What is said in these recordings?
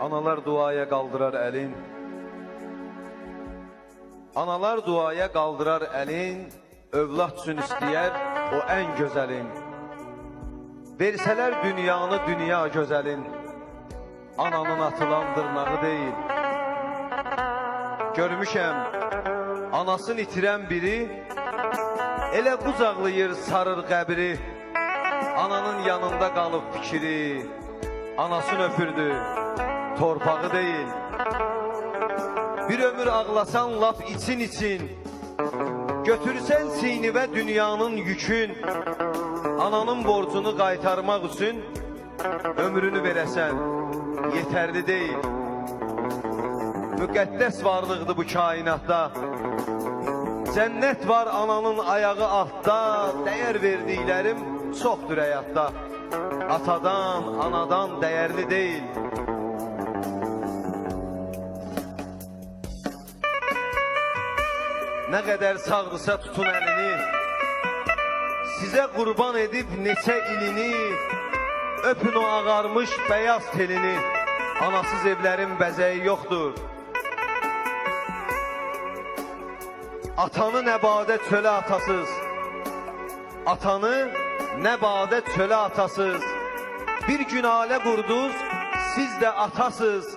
Analar duaya qaldırar əlin. Analar duaya qaldırar əlin, övlad üçün istəyər o ən gözəlin. Versələr dünyanı dünya gözəlin, ananın atılan dırnağı deyil. Görmüşəm, anasını itirən biri, elə qucaqlayır sarır qəbri. Ananın yanında qalıb fikri, anasını öpürdü, torpağı deyil. Bir ömür ağlasan laf için için, götürsən sinivə dünyanın yükün, ananın borcunu qaytarmaq üçün ömrünü verəsən, yetərli deyil. Müqəddəs varlıqdır bu kainatda. Cənnət var ananın ayağı altda, dəyər verdiklərim çoxdur həyatda. Atadan, anadan dəyərli deyil. Nə qədər sağdırsa tutun əlini, sizə qurban edib neçə ilini, öpün o ağarmış bəyaz telini, anasız evlərin bəzəyi yoxdur. Atanı nə badə çölə atasız, atanı nə badə çölə atasız, bir gün alə qurduz, siz də atasız,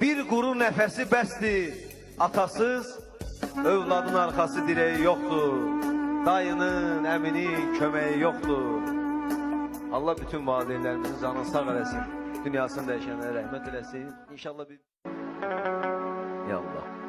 bir quru nəfəsi bəsdir, atasız, övladın arxası direği yoxdur, dayının, əminin köməyi yoxdur. Allah bütün valideynlərimizin canını sağ eləsin, dünyasını dəyişənlərə rəhmət eləsin. İnşallah bir... Ya Allah.